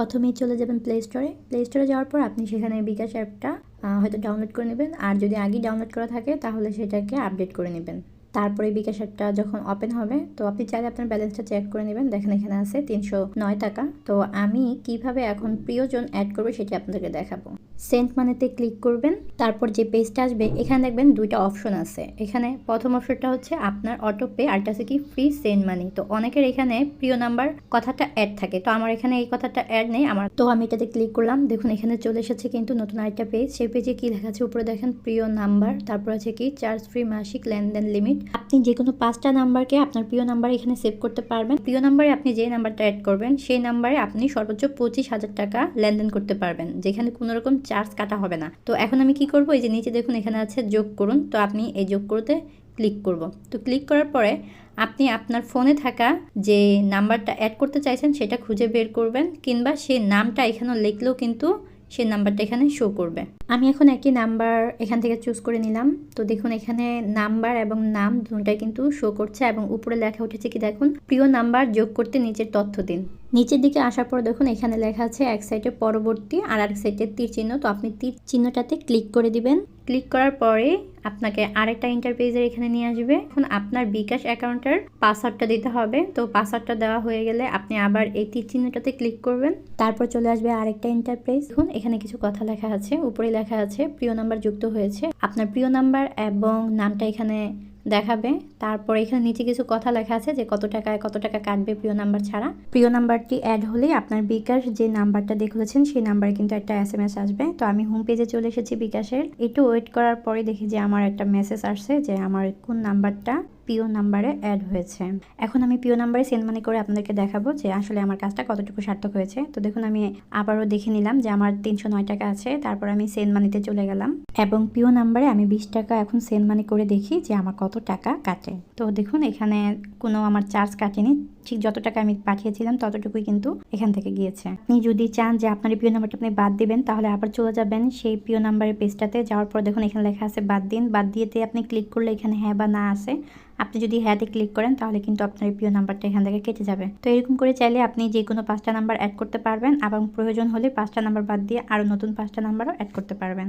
প্রথমেই চলে যাবেন প্লে স্টোরে প্লে স্টোরে যাওয়ার পর আপনি সেখানে বিকাশ অ্যাপটা হয়তো ডাউনলোড করে নেবেন। আর যদি আগে ডাউনলোড করা থাকে, তাহলে সেটাকে আপডেট করে নেবেন। তারপরে বিকাশ অ্যাপটা যখন ওপেন হবে, তো আপনি চাইলে আপনার ব্যালেন্সটা চেক করে নেবেন। দেখেন এখানে আছে তিনশো নয় টাকা। তো আমি কীভাবে এখন প্রিয়জন অ্যাড করব সেটা আপনাদেরকে দেখাবো। সেন্ট মানিতে ক্লিক করবেন। তারপর যে পেজটা আসবে, এখানে দেখবেন দুইটা অপশন আছে। এখানে প্রথম অপশনটা হচ্ছে আপনার অটো পে আরটা আছে কি ফ্রি সেন্ট মানি তো অনেকের এখানে প্রিয় নাম্বার কথাটা অ্যাড থাকে। তো আমার এখানে এই কথাটা অ্যাড নেই। আমার তো আমি এটাতে ক্লিক করলাম। দেখুন, এখানে চলে এসেছে কিন্তু নতুন আরেকটা পেজ সেই পেজে কি লেখা আছে? উপরে দেখেন প্রিয় নাম্বার তারপর আছে কি চার্জ ফ্রি মাসিক লেনদেন লিমিট আপনি যে কোনো পাঁচটা নাম্বারকে আপনার প্রিয় নাম্বার এখানে সেভ করতে পারবেন। প্রিয় নাম্বারে আপনি যে নাম্বারটা অ্যাড করবেন, সেই নাম্বারে আপনি সর্বোচ্চ পঁচিশ হাজার টাকা লেনদেন করতে পারবেন, যেখানে কোনো রকম চার্জ কাটা হবে না। তো এখন আমি কি করব? এই যে নিচে দেখুন এখানে আছে যোগ করুন। তো আপনি এই যোগ করতে ক্লিক করব। তো ক্লিক করার পরে আপনি আপনার ফোনে থাকা যে নাম্বারটা অ্যাড করতে চাইছেন, সেটা খুঁজে বের করবেন, কিংবা সেই নামটা এখানে লিখলেও কিন্তু সেই নাম্বারটা এখানে শো করবে। আমি এখন একই নাম্বার এখান থেকে চুজ করে নিলাম। তো দেখুন, এখানে নাম্বার এবং নাম দুটাই কিন্তু শো করছে এবং উপরে লেখা উঠেছে কি, দেখুন, প্রিয় নাম্বার যোগ করতে নিচের তথ্য দিন। নিচের দিকে আসার পর দেখুন, এখানে লেখা আছে এক সাইডে পরবর্তী আর এক সাইডে তীর চিহ্ন। তো আপনি তীর চিহ্নটাতে ক্লিক করে দিবেন। ক্লিক করার পরে আপনাকে আরেকটা ইন্টারপেজের এখানে নিয়ে আসবে। এখন আপনার বিকাশ অ্যাকাউন্টের পাসওয়ার্ডটা দিতে হবে। তো পাসওয়ার্ডটা দেওয়া হয়ে গেলে আপনি আবার এই তীর চিহ্নটাতে ক্লিক করবেন। তারপর চলে আসবে আরেকটা ইন্টারপ্রাইজ দেখুন, এখানে কিছু কথা লেখা আছে। উপরে লেখা আছে, প্রিয় নাম্বার যুক্ত হয়েছে। আপনার প্রিয় নাম্বার এবং নামটা এখানে দেখাবে। তারপর এখানে নিচে কিছু কথা লেখা আছে যে কত টাকায় কত টাকা কাটবে প্রিয় নাম্বার ছাড়া। প্রিয় নাম্বারটি অ্যাড হলে আপনার বিকাশ যে নাম্বারটা দেখেছেন সেই নাম্বারে কিন্তু একটা এস এম এস আসবে। তো আমি হোম পেজে চলে এসেছি বিকাশের। একটু ওয়েট করার পরে দেখি যে আমার একটা মেসেজ আসছে যে আমার কোন নাম্বারটা পিও নাম্বারে অ্যাড হয়েছে। এখন আমি পিও নাম্বারে সেন্ড মানি করে আপনাদেরকে দেখাবো যে আসলে আমার কাজটা কতটুকু সার্থক হয়েছে। তো দেখুন, আমি আবারও দেখে নিলাম যে আমার তিনশো নয় টাকা আছে, তারপর আমি সেন্ড মানিতে চলে গেলাম। এবং পিও নাম্বারে আমি বিশ টাকা এখন সেন্ড মানি করে দেখি যে আমার কত টাকা কাটে। তো দেখুন, এখানে কোনো আমার চার্জ কাটেনি। ঠিক যত টাকা আমি পাঠিয়েছিলাম ততটুকুই কিন্তু এখান থেকে গিয়েছে। আপনি যদি চান যে আপনার প্রিয় নাম্বারটা আপনি বাদ দিবেন, তাহলে আবার চলে যাবেন সেই প্রিয় নাম্বারের পেজটাতে। যাওয়ার পর দেখুন এখানে লেখা আছে বাদ দিন। বাদ দিয়েতে আপনি ক্লিক করলে এখানে হ্যাঁ বা না আসে আপনি যদি হ্যাঁতে ক্লিক করেন, তাহলে কিন্তু আপনার প্রিয় নাম্বারটা এখান থেকে কেটে যাবে। তো এরকম করে চাইলে আপনি যে কোনো পাঁচটা নাম্বার অ্যাড করতে পারবেন এবং প্রয়োজন হলে পাঁচটা নাম্বার বাদ দিয়ে আরও নতুন পাঁচটা নাম্বারও অ্যাড করতে পারবেন।